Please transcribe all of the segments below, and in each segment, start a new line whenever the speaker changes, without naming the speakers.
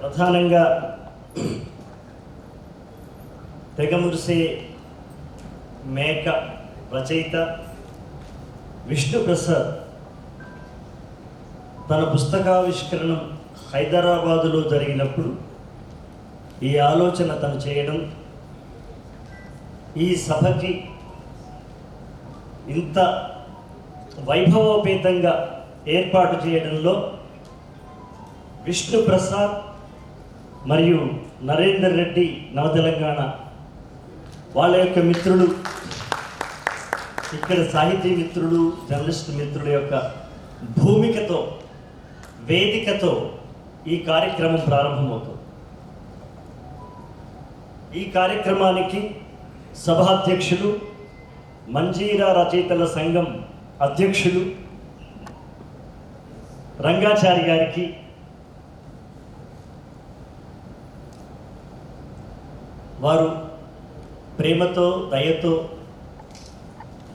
ప్రధానంగా తెగమురిసే మేక రచయిత విష్ణుప్రసాద్ తన పుస్తకావిష్కరణం హైదరాబాదులో జరిగినప్పుడు ఈ ఆలోచన తను చేయడం ఈ సభకి ఇంత వైభవోపేతంగా ఏర్పాటు చేయడంలో విష్ణుప్రసాద్ మరియు నరేందర్ రెడ్డి నవతెలంగాణ వాళ్ళ యొక్క మిత్రులు ఇక్కడ సాహితీ మిత్రులు జర్నలిస్ట్ మిత్రుల యొక్క భూమికతో వేదికతో ఈ కార్యక్రమం ప్రారంభమవుతుంది. ఈ కార్యక్రమానికి సభాధ్యక్షులు మంజీరా రచయితల సంఘం అధ్యక్షులు రంగాచారి గారికి వారు ప్రేమతో దయతో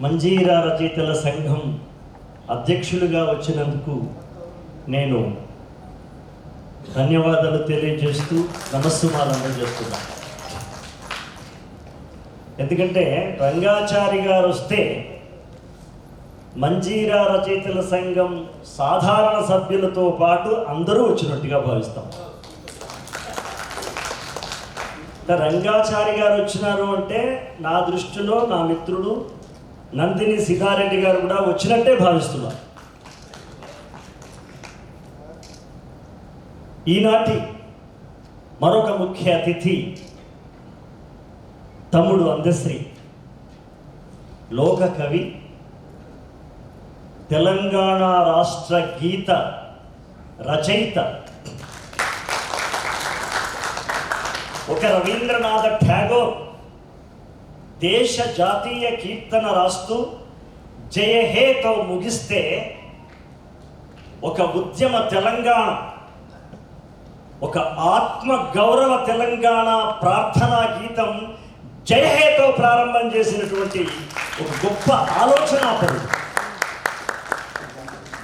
మంజీరా రచయితల సంఘం అధ్యక్షులుగా వచ్చినందుకు నేను ధన్యవాదాలు తెలియజేస్తూ నమస్సుమాలు అందజేస్తున్నాను ఎందుకంటే రంగాచారి గారు వస్తే మంజీరా రచయితల సంఘం సాధారణ సభ్యులతో పాటు అందరూ వచ్చినట్టుగా భావిస్తాం అంటే రంగాచారి గారు వచ్చినారు అంటే నా దృష్టిలో నా మిత్రుడు నందిని సిగారెడ్డి గారు కూడా వచ్చినట్టే భావిస్తున్నారు ఈనాటి మరొక ముఖ్య అతిథి తమ్ముడు అందశ్రీ లోక కవి తెలంగాణ రాష్ట్ర గీత రచయిత ఒక రవీంద్రనాథ ఠాగోర్ దేశ జాతీయ కీర్తన రాస్తూ జయ హేతో ముగిస్తే ఒక ఉద్యమ తెలంగాణ ఒక ఆత్మ గౌరవ తెలంగాణ ప్రార్థనా గీతం జయహేతో ప్రారంభం చేసినటువంటి ఒక గొప్ప ఆలోచన ఆలోచనాపరుడు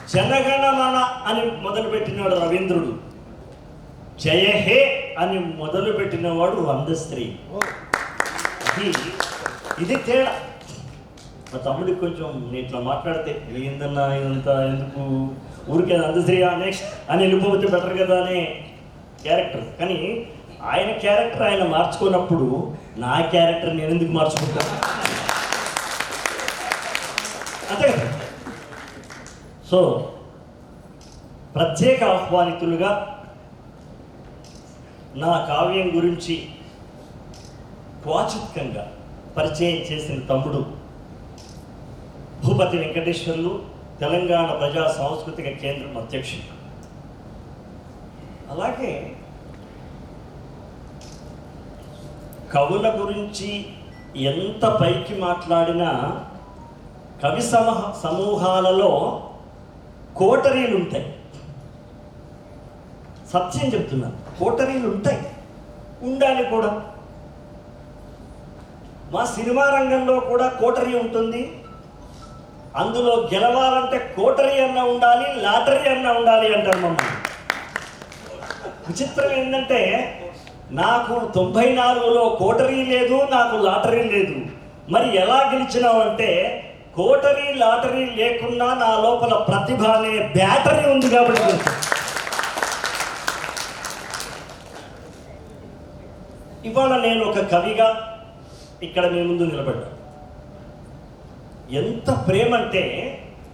జనగణమన అని మొదలుపెట్టినవాడు రవీంద్రుడు. జయహే అని మొదలుపెట్టినవాడు అందస్త్రీ ఇది ఇది తేడా. మా తమ్ముడికి కొంచెం ఇట్లా మాట్లాడితే ఏందన్నా ఇదంత ఎందుకు ఊరికే అందశ్రీ నెక్స్ట్ అని వెళ్ళిపోతే బెటర్ కదా అనే క్యారెక్టర్ కానీ ఆయన క్యారెక్టర్ ఆయన మార్చుకున్నప్పుడు నా క్యారెక్టర్ నేను ఎందుకు మార్చుకుంటాను అంతే కదా? సో ప్రత్యేక ఆహ్వానితులుగా నా కావ్యం గురించి క్వాచిత్కంగా పరిచయం చేసిన తమ్ముడు భూపతి వెంకటేశ్వర్లు తెలంగాణ ప్రజా సాంస్కృతిక కేంద్రం అధ్యక్షుడు. అలాగే కవుల గురించి ఎంత పైకి మాట్లాడినా కవి సమూహ సమూహాలలో కోటరీలు ఉంటాయి సత్యం చెప్తున్నాను కోటరీలు ఉంటాయి. ఉండాలి కూడా. మా సినిమా రంగంలో కూడా కోటరీ ఉంటుంది. అందులో గెలవాలంటే కోటరీ అన్న ఉండాలి లాటరీ అన్న ఉండాలి అంటారు మమ్మల్ని. విచిత్రం ఏంటంటే నాకు తొంభై నాలుగులో కోటరీ లేదు నాకు లాటరీ లేదు. మరి ఎలా గెలిచినావు అంటే కోటరీ లాటరీ లేకున్నా నా లోపల ప్రతిభ అనే బ్యాటరీ ఉంది కాబట్టి. ఇవాళ నేను ఒక కవిగా ఇక్కడ మీ ముందు నిలబడ్డా. ఎంత ప్రేమ అంటే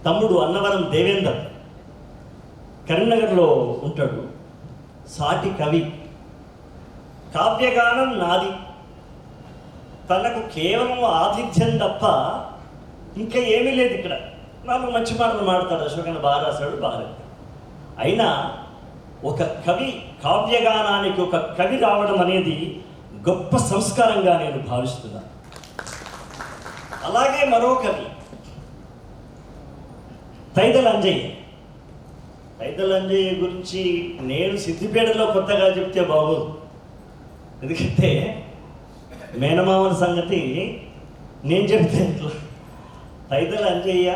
తమ్ముడు అన్నవరం దేవేందర్. కరీంనగర్లో ఉంటాడు. సాటి కవి. కావ్యగానం నాది. తనకు కేవలం ఆతిథ్యం తప్ప ఇంకా ఏమీ లేదు ఇక్కడ. నాకు మంచి మాటలు మాడతాడు అశోకన్న బాగా రాశాడు బాగా అయినా ఒక కవి కావ్యగానానికి ఒక కవి రావడం అనేది గొప్ప సంస్కారంగా నేను భావిస్తున్నాను. అలాగే మరో కవి తైదల అంజయ్య. తైదల్ అంజయ్య గురించి నేను సిద్దిపేటలో కొత్తగా చెప్తే బాగోదు. ఎందుకంటే మేనమామల సంగతి నేను చెప్తే ఎట్లా? తైదల అంజయ్య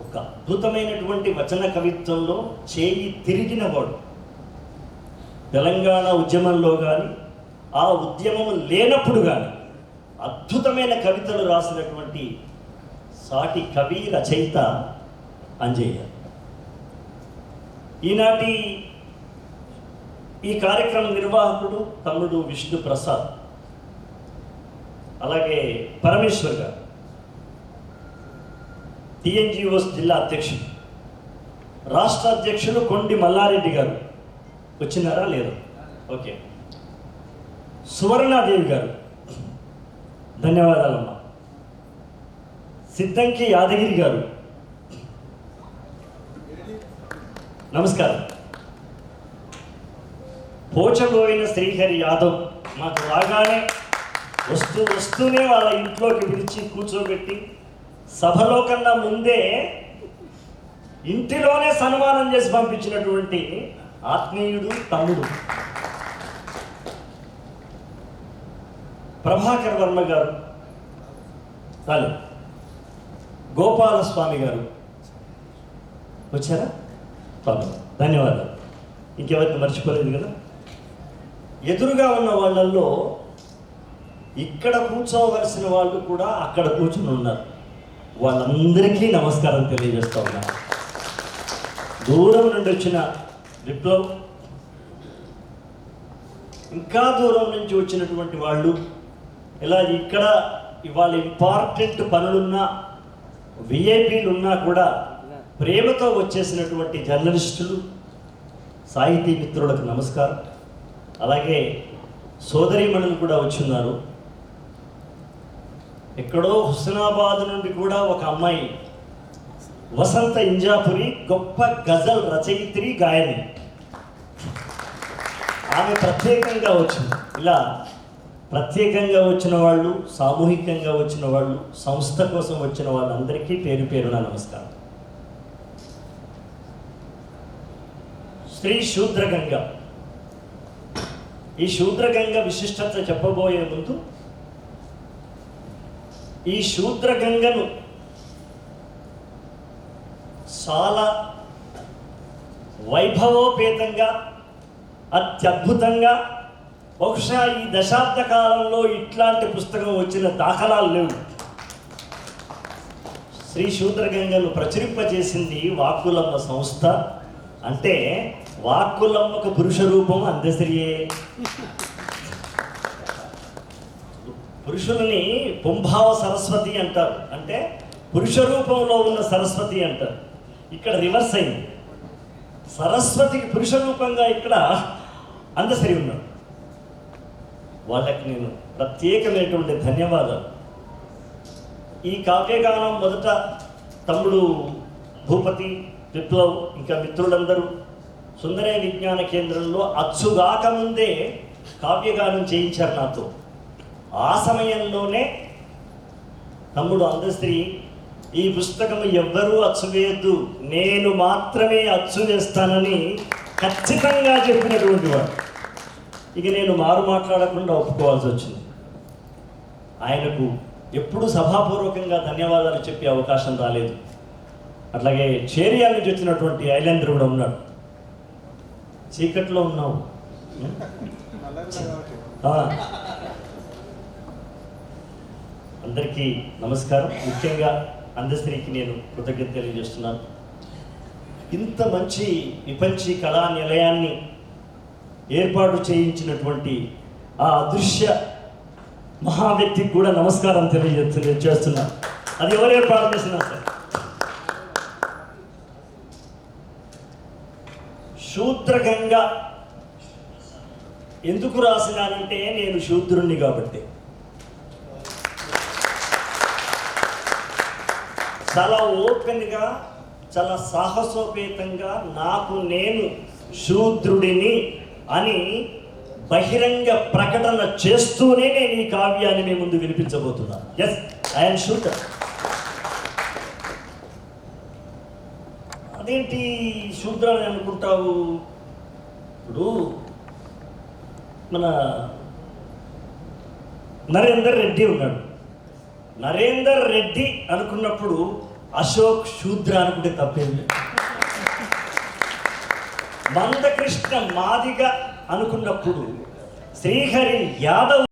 ఒక అద్భుతమైనటువంటి వచన కవిత్వంలో చేయి తిరిగినవాడు తెలంగాణ ఉద్యమంలో కానీ ఆ ఉద్యమం లేనప్పుడు కానీ అద్భుతమైన కవితలు రాసినటువంటి సాటి కవి రచయిత అంజయ్య. ఈనాటి ఈ కార్యక్రమ నిర్వాహకుడు తమ్ముడు విష్ణు ప్రసాద్ అలాగే పరమేశ్వర్ గారు టిఎన్జిఓస్ జిల్లా అధ్యక్షుడు రాష్ట్ర అధ్యక్షులు కొండి మల్లారెడ్డి గారు వచ్చినారా లేదా? ఓకే. సువర్ణాదేవి గారు. ధన్యవాదాలమ్మా. సిద్ధంకి యాదగిరి గారు. నమస్కారం. పోచబోయిన శ్రీహరి యాదవ్ మాకు రాగానే వస్తూ వస్తూనే వాళ్ళ ఇంట్లోకి పిలిచి కూర్చోబెట్టి సభలో కన్నా ముందే ఇంటిలోనే సన్మానం చేసి పంపించినటువంటి ఆత్మీయుడు తమ్ముడు. ప్రభాకర్ వర్మ గారు వాళ్ళు గోపాలస్వామి గారు వచ్చారా? చాలు. ధన్యవాదాలు. ఇంకెవరిని మర్చిపోలేదు కదా? ఎదురుగా ఉన్న వాళ్ళల్లో ఇక్కడ కూర్చోవలసిన వాళ్ళు కూడా అక్కడ కూర్చుని ఉన్నారు. వాళ్ళందరికీ నమస్కారం తెలియజేస్తా ఉన్నా. దూరం నుండి వచ్చిన విప్లవ్ ఇంకా దూరం నుంచి వచ్చినటువంటి వాళ్ళు ఇలా ఇక్కడ ఇవాళ ఇంపార్టెంట్ పనులున్నా విఐపీలు ఉన్నా కూడా ప్రేమతో వచ్చేసినటువంటి జర్నలిస్టులు సాహితీ మిత్రులకు నమస్కారం. అలాగే సోదరిమణులు కూడా వచ్చున్నారు. ఎక్కడో హుస్నాబాద్ నుండి కూడా ఒక అమ్మాయి వసంత ఇంజాపురి గొప్ప గజల్ రచయిత్రి గాయని. ఆమె ప్రత్యేకంగా వచ్చింది. ఇలా ప్రత్యేకంగా వచ్చిన వాళ్ళు సామూహికంగా వచ్చిన వాళ్ళు సంస్థ కోసం వచ్చిన వాళ్ళందరికీ పేరు పేరున నమస్కారం. శ్రీ శూద్రగంగ. ఈ శూద్రగంగ విశిష్టత చెప్పబోయే ముందు ఈ శూద్రగంగను చాలా వైభవోపేతంగా అత్యద్భుతంగా బహుశా ఈ దశాబ్ద కాలంలో ఇట్లాంటి పుస్తకం వచ్చిన దాఖలాలు లేవు. శ్రీ శూద్రగంగను ప్రచురింపజేసింది వాక్కులమ్మ సంస్థ. అంటే వాక్కులమ్మకు పురుష రూపం అందశ్రీయే. పురుషులని పుంభావ సరస్వతి అంటారు. అంటే పురుష రూపంలో ఉన్న సరస్వతి అంటారు. ఇక్కడ రివర్స్ అయింది. సరస్వతికి పురుష రూపంగా ఇక్కడ అందశ్రీ ఉన్నారు. వాళ్ళకి నేను ప్రత్యేకమైనటువంటి ధన్యవాదాలు. ఈ కావ్యగానం మొదట తమ్ముడు భూపతి విప్లవ్ ఇంకా మిత్రులందరూ సుందరయ విజ్ఞాన కేంద్రంలో అచ్చుగాక ముందే కావ్యగానం చేయించారు నాతో. ఆ సమయంలోనే తమ్ముడు అందశ్రీ ఈ పుస్తకం ఎవ్వరూ అచ్చువేయద్దు నేను మాత్రమే అచ్చు వేస్తానని ఖచ్చితంగా చెప్పినటువంటి వాడు. ఇక నేను మారు మాట్లాడకుండా ఒప్పుకోవాల్సి వచ్చింది. ఆయనకు ఎప్పుడు సభాపూర్వకంగా ధన్యవాదాలు చెప్పే అవకాశం రాలేదు. అట్లాగే చేరియాల నుంచి వచ్చినటువంటి ఐలేంద్ర కూడా ఉన్నాడు. చీకట్లో ఉన్నావు. అందరికీ నమస్కారం. ముఖ్యంగా అందశ్రీకి నేను కృతజ్ఞత తెలియజేస్తున్నాను. ఇంత మంచి విపంచి కళా నిలయాన్ని ఏర్పాటు చేయించినటువంటి ఆ అదృశ్య మహా వ్యక్తికి కూడా నమస్కారం తెలియజేస్తు చేస్తున్నా. అది ఎవరు ఏర్పాటు చేసినా సార్. శూద్రగంగ ఎందుకు రాసినానంటే నేను శూద్రుణ్ణి కాబట్టి. చాలా ఓపెన్గా చాలా సాహసోపేతంగా నాకు నేను శూద్రుడిని అని బహిరంగ ప్రకటన చేస్తూనే నేను ఈ కావ్యాన్ని మీ ముందు వినిపించబోతున్నాను ఎస్ ఐఎమ్ శూద్ర అదేంటి శూద్ర అనుకుంటావు? ఇప్పుడు మన నరేందర్ రెడ్డి ఉన్నాడు. నరేందర్ రెడ్డి అనుకున్నప్పుడు అశోక్ శూద్ర అనుకుంటే తప్పేం లేదు. మందకృష్ణ మాదిగ అనుకున్నప్పుడు శ్రీహరి యాదవ్